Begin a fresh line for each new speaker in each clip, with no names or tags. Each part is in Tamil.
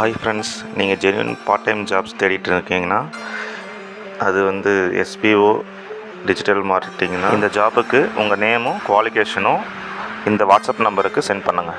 ஹாய் ஃப்ரெண்ட்ஸ் நீங்கள் ஜென்யூன் பார்ட் டைம் ஜாப்ஸ் தேடிட்டு இருக்கீங்கன்னா அது வந்து எஸ்பிஓ டிஜிட்டல் மார்க்கெட்டிங்னா இந்த ஜாபுக்கு உங்கள் நேமும் குவாலிஃபிகேஷனும் இந்த வாட்ஸ்அப் நம்பருக்கு சென்ட் பண்ணுங்கள்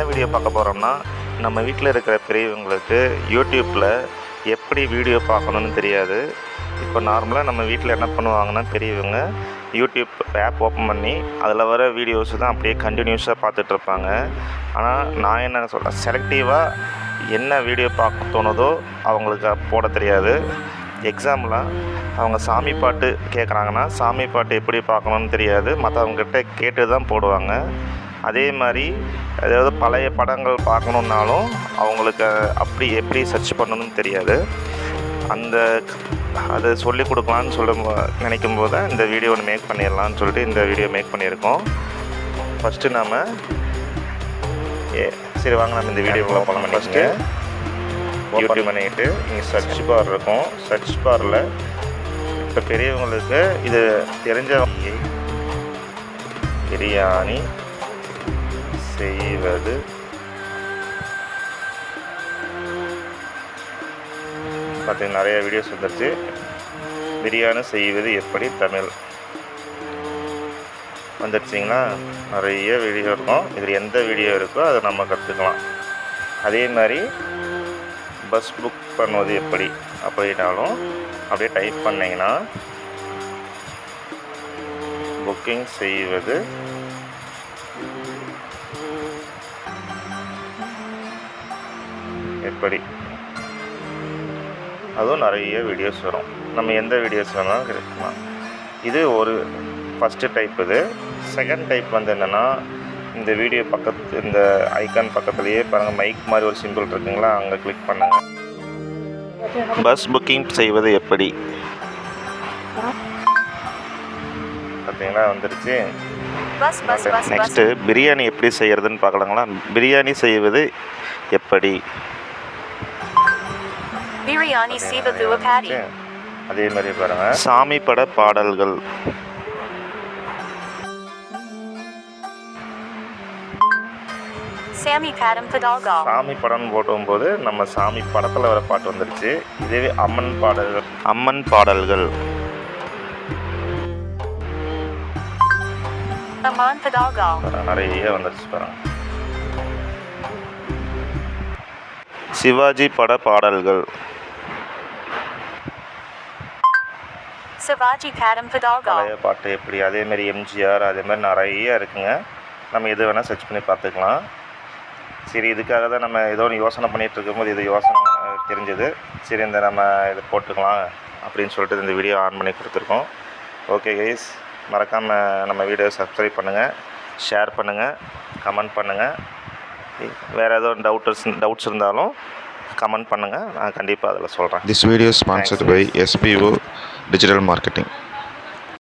என்ன வீடியோ பார்க்க போகிறோம்னா நம்ம வீட்டில் இருக்கிற பெரியவங்களுக்கு யூடியூப்பில் எப்படி வீடியோ பார்க்கணுன்னு தெரியாது. இப்போ நார்மலாக நம்ம வீட்டில் என்ன பண்ணுவாங்கன்னா பெரியவங்க யூடியூப் ஆப் ஓப்பன் பண்ணி அதில் வர வீடியோஸ் தான் அப்படியே கண்டினியூஸாக பார்த்துட்டு இருப்பாங்க. ஆனால் நான் என்ன சொல்கிறேன் செலக்டிவாக என்ன வீடியோ பார்க்க தோணுதோ அவங்களுக்கு போட தெரியாது. எக்ஸாம்பிளாக அவங்க சாமி பாட்டு கேட்குறாங்கன்னா சாமி பாட்டு எப்படி பார்க்கணுன்னு தெரியாது. மற்றவங்ககிட்ட கேட்டு தான் போடுவாங்க. அதே மாதிரி அதாவது பழைய படங்கள் பார்க்கணுன்னாலும் அவங்களுக்கு அப்படி எப்படி சர்ச் பண்ணணும்னு தெரியாது. அந்த அதை சொல்லி கொடுக்கலான்னு சொல்ல நினைக்கும் போது தான் இந்த வீடியோ ஒன்று மேக் பண்ணிடலான்னு சொல்லிட்டு இந்த வீடியோ மேக் பண்ணியிருக்கோம். ஃபஸ்ட்டு நாம் ஏ சரி வாங்க நம்ம இந்த வீடியோக்குள்ள போகலாம் ஃபஸ்ட்டு யூடியூப் பண்ணிக்கிட்டு இங்கே சர்ச் பார் இருக்கும். சர்ச் பாரில் இப்போ பெரியவங்களுக்கு இது தெரிஞ்சவங்க பிரியாணி செய்வது பார்த்தீங்கன்னா நிறைய வீடியோஸ் வந்துருச்சு. பிரியாணி செய்வது எப்படி தமிழ்? வந்துருச்சிங்கன்னா நிறைய வீடியோ இருக்கும். இதில் எந்த வீடியோ இருக்கோ அதை நம்ம கற்றுக்கலாம் அதே மாதிரி பஸ் புக் பண்ணுவது எப்படி அப்படின்னாலும் அப்படியே டைப் பண்ணிங்கன்னா புக்கிங் செய்வது எப்படி அதுவும் நிறைய வீடியோஸ் வரும். நம்ம எந்த வீடியோஸ் வேணாலும் கிடைக்கலாம் இது ஒரு ஃபஸ்ட்டு டைப் இது. செகண்ட் டைப் வந்து என்னென்னா இந்த வீடியோ பக்கத்து இந்த ஐக்கான் பக்கத்துலேயே பாருங்கள் மைக் மாதிரி ஒரு சிம்பிள் இருக்குங்களா அங்கே கிளிக் பண்ணுங்க. பஸ் புக்கிங் செய்வது எப்படி? பார்த்தீங்களா வந்துருச்சு. நெக்ஸ்ட்டு பிரியாணி எப்படி செய்கிறதுன்னு பார்க்கலாங்களா? பிரியாணி செய்வது எப்படி?
Sivathua patty
அதே மாதிரி பாருங்க. சாமி பட பாடல்கள். சாமி படம்னு போடும்போது நம்ம சாமி படத்தில் வர பாட்டு வந்துருச்சு. இதுவே அம்மன் பாடல்கள். அம்மன் பாடல்கள். நிறைய வந்துருச்சு பாருங்க. சிவாஜி பட பாடல்கள்.
சிவாஜி padam
பழைய பாட்டு எப்படி? அதே மாதிரி எம்ஜிஆர் அதே மாதிரி நிறைய இருக்குங்க. நம்ம எது வேணால் சர்ச் பண்ணி பார்த்துக்கலாம். சரி இதுக்காக தான் நம்ம ஏதோ ஒன்று யோசனை பண்ணிகிட்டு இருக்கும்போது இது யோசனை தெரிஞ்சது. சரி இந்த நம்ம இதை போட்டுக்கலாம் அப்படின்னு சொல்லிட்டு இந்த வீடியோ ஆன் பண்ணி கொடுத்துருக்கோம். ஓகே கைஸ் மறக்காமல் நம்ம வீடியோ சப்ஸ்கிரைப் பண்ணுங்கள் ஷேர் பண்ணுங்கள் கமெண்ட் பண்ணுங்கள் வேறு ஏதோ டவுட்டர்ஸ் டவுட்ஸ் இருந்தாலும் கமெண்ட் பண்ணுங்கள் நான் கண்டிப்பாக அதில் சொல்கிறேன்
This video is sponsored by SPO Digital Marketing.